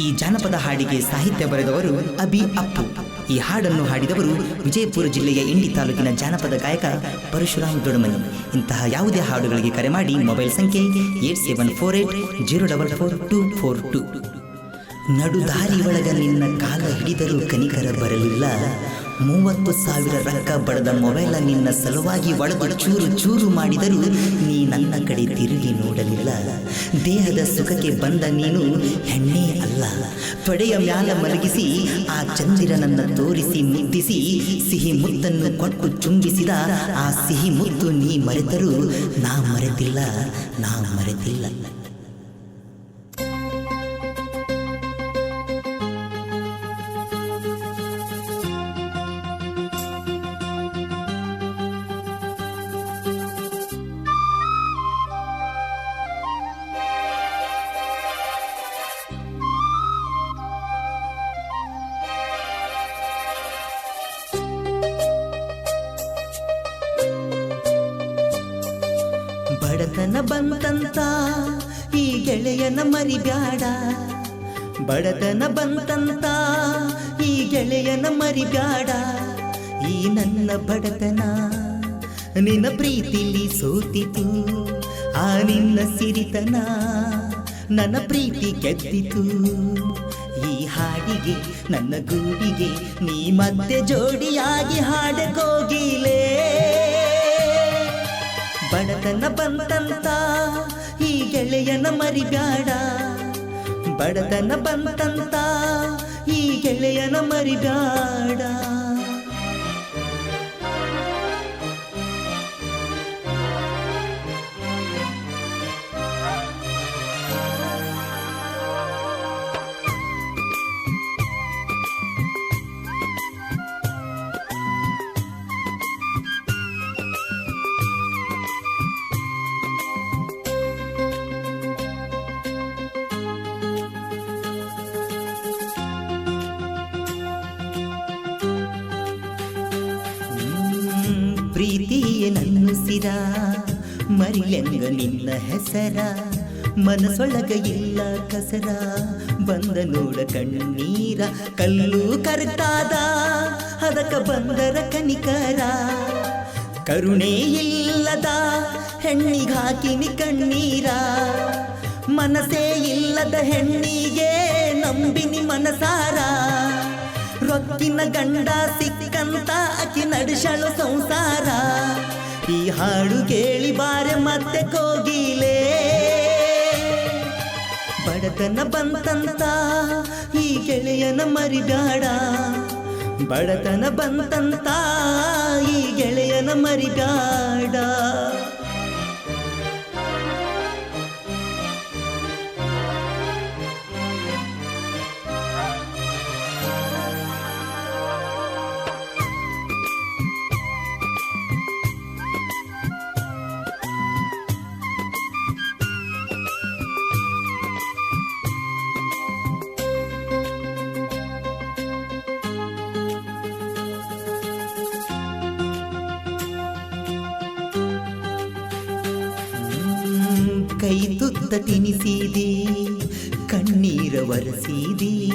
ಈ ಜಾನಪದ ಹಾಡಿಗೆ ಸಾಹಿತ್ಯ ಬರೆದವರು ಅಬಿ ಅಪ್ಪು. ಈ ಹಾಡನ್ನು ಹಾಡಿದವರು ವಿಜಯಪುರ ಜಿಲ್ಲೆಯ ಇಂಡಿ ತಾಲೂಕಿನ ಜಾನಪದ ಗಾಯಕ ಪರಶುರಾಮ್ ದೊಡಮನಿ ಇಂತಹ ಯಾವುದೇ ಹಾಡುಗಳಿಗೆ ಕರೆ ಮಾಡಿ ಮೊಬೈಲ್ ಸಂಖ್ಯೆ eight seven four eight zero double four two four two. ನಡುದಾರಿ ಒಳಗ ನಿನ್ನ ಕಾಲ ಹಿಡಿದರೂ ಕನಿಕರ ಬರಲಿಲ್ಲ. ಮೂವತ್ತು ಸಾವಿರ ರಕ್ಕ ಬಡದ ಮೊಬೈಲ ನಿನ್ನ ಸಲುವಾಗಿ ಒಳಗೆ ಚೂರು ಚೂರು ಮಾಡಿದರೂ ನೀ ನನ್ನ ಕಡೆ ತಿರುಗಿ ನೋಡಲಿಲ್ಲ. ದೇಹದ ಸುಖಕ್ಕೆ ಬಂದ ನೀನು ಹೆಣ್ಣೇ ಅಲ್ಲ. ತೊಡೆಯ ಮ್ಯಾಲ ಮಲಗಿಸಿ, ಆ ಚಂದಿರನನ್ನ ತೋರಿಸಿ ಮುದ್ದಿಸಿ, ಸಿಹಿ ಮುತ್ತನ್ನು ಕೊಟ್ಟು ಚುಂಬಿಸಿದ ಆ ಸಿಹಿ ಮುತ್ತು ನೀ ಮರೆತರೂ ನಾ ಮರೆತಿಲ್ಲ ನಾ ಮರೆತಿಲ್ಲ. ಬಡತನ ಬಂತಂತ, ಈ ಗೆಳೆಯನ ಮರಿಬ್ಯಾಡ. ಬಡತನ ಬಂತಂತ, ಈ ಗೆಳೆಯನ ಮರಿಬ್ಯಾಡ. ಈ ನನ್ನ ಬಡತನ ನಿನ್ನ ಪ್ರೀತಿಲಿ ಸೋತಿತು, ಆ ನಿನ್ನ ಸಿರಿತನ ನನ್ನ ಪ್ರೀತಿ ಗೆದ್ದಿತು ಈ ಹಾಡಿಗೆ, ನನ್ನ ಗೂಡಿಗೆ, ನೀ ಮತ್ತೆ ಜೋಡಿಯಾಗಿ ಹಾಡಕೋಗಿಲೇ. ಬಡತನ ಬಂತಂತ ಈ ಗೆಳೆಯನ ಮರಿಬ್ಯಾಡ. ಬಡತನ ಬಂತಂತ ಈ ಗೆಳೆಯನ ಮರಿಬ್ಯಾಡ. ನನ್ನುಸಿರ ಮರಿಲೆಂಗ ನಿನ್ನ ಹೆಸರ ಮನಸೊಳಗ ಇಲ್ಲ ಕಸರ, ಬಂದ ನೋಡ ಕಣ್ಣೀರ, ಕಲ್ಲು ಕರ್ತಾದ ಅದಕ ಬಂದರ ಕನಿಕರ. ಕರುಣೆ ಇಲ್ಲದ ಹೆಣ್ಣಿಗಾಕಿನಿ ಕಣ್ಣೀರ ಮನಸೇ ಇಲ್ಲದ ಹೆಣ್ಣಿಗೆ ನಂಬಿನಿ ಮನಸಾರ. ರೊಕ್ಕಿನ ಗಂಡ ಸಿಕ್ಕಂತ ಅಕ್ಕಿ ನಡೆಸಳು ಸಂಸಾರ. ಈ ಹಾಡು ಕೇಳಿ ಬಾರೆ ಮತ್ತೆ ಕೋಗಿಲೆ. ಬಡತನ ಬಂತಂತ, ಈ ಗೆಳೆಯನ ಮರಿಬ್ಯಾಡ. ಬಡತನ ಬಂತಂತ, ಈ ಗೆಳೆಯನ ಮರಿಬ್ಯಾಡ. ಕೈ ತುತ್ತ ತಿನಿಸಿದಿ, ಕಣ್ಣೀರ ಒರೆಸಿದೆ.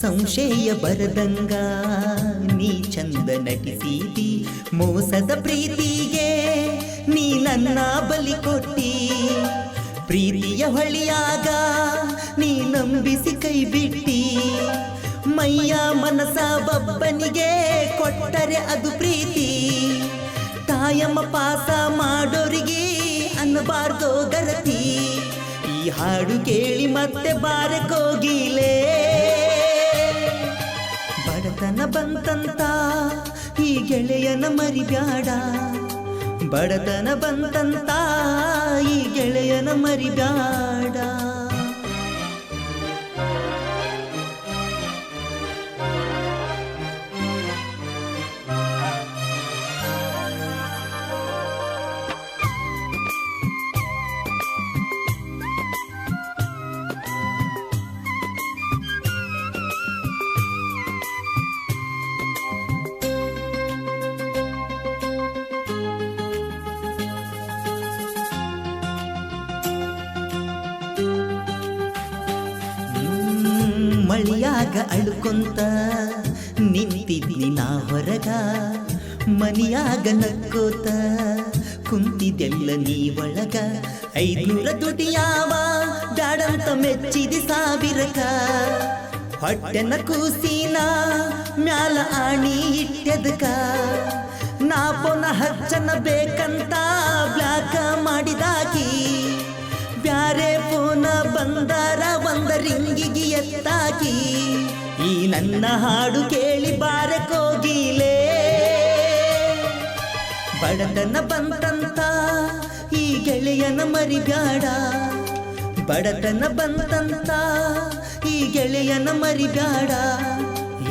ಸಂಶಯ ಬರದಂಗ ನೀ ಚಂದ ನಟಿಸಿದಿ. ಮೋಸದ ಪ್ರೀತಿಗೆ ನೀ ನನ್ನ ಬಲಿ ಕೊಟ್ಟಿ. ಪ್ರೀತಿಯ ಹೊಳಿಯಾಗ ನೀ ನಂಬಿಸಿ ಕೈ ಬಿಟ್ಟಿ. ಮೈಯ ಮನಸ ಬಬ್ಬನಿಗೆ ಕೊಟ್ಟರೆ ಅದು ಪ್ರೀತಿ. ತಾಯಮ್ಮ ಪಾಸ ಮಾಡೋರಿಗೆ ಅನ್ನಬಾರ್ದೋ ಗರತಿ? ಈ ಹಾಡು ಕೇಳಿ ಮತ್ತೆ ಬಾರೆ ಕೋಗಿಲೆ ಬಡತನ ಬಂತಂತ, ಈ ಗೆಳೆಯನ ಮರಿಬ್ಯಾಡ. ಬಡತನ ಬಂತಂತ, ಈ ಗೆಳೆಯನ ಮರಿಬ್ಯಾಡ. ಮಳಿಯಾಗ ಅಳುಕೊಂತ ನಿಂತಿದ್ನಿ ನಾ ಹೊರಗ. ಮನಿಯಾಗ ನಕ್ಕೋತ ಕುಂತಿದೆಲ್ಲ ನೀ ಒಳಗ. ಐದ್ನೂರ ದುಡಿಯಾವ ಬ್ಯಾಡಂತ ಮೆಚ್ಚಿದಿ ಸಾವಿರಕ. ಹೊಟ್ಟೆನ ಕೂಸಿನ ಮ್ಯಾಲ ಆಣಿ ಇಟ್ಟೆದಕ. ನಾ ಪೊನ ಹಚ್ಚನ ಬೇಕಂತ ಬ್ಲಾಕ ಮಾಡಿದಾಕಿ. ಬ್ಯಾರೆ ಬಂದರ ಒಂದ ರಿಂಗಿಗಿ ಎತ್ತಾಕಿ, ಈ ನನ್ನ ಹಾಡು ಕೇಳಿ ಬಾರ ಕೋಗಿಲೇ ಬಡತನ ಬಂತಂತ, ಈ ಗೆಳೆಯನ ಮರಿಬ್ಯಾಡ. ಬಡತನ ಬಂತಂತ, ಈ ಗೆಳೆಯನ ಮರಿಬ್ಯಾಡ.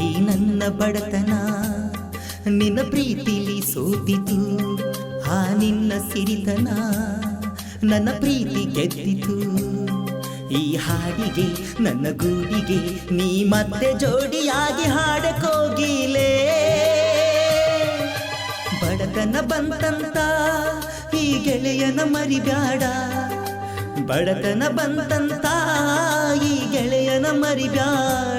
ಈ ನನ್ನ ಬಡತನ ನಿನ್ನ ಪ್ರೀತಿಲಿ ಸೋತಿತು, ಆ ನಿನ್ನ ಸಿರಿತನ. ನನ್ನ ಪ್ರೀತಿ ಗೆದ್ದಿತು. ಈ ಹಾಡಿಗೆ, ನನ್ನ ಗೂಡಿಗೆ ನೀ ಮತ್ತೆ ಜೋಡಿಯಾಗಿ ಹಾಡಕೋಗಿಲೇ ಬಡತನ ಬಂತಂತ, ಈ ಗೆಳೆಯನ ಮರಿಬ್ಯಾಡ. ಬಡತನ ಬಂತಂತ, ಈ ಗೆಳೆಯನ ಮರಿಬ್ಯಾಡ.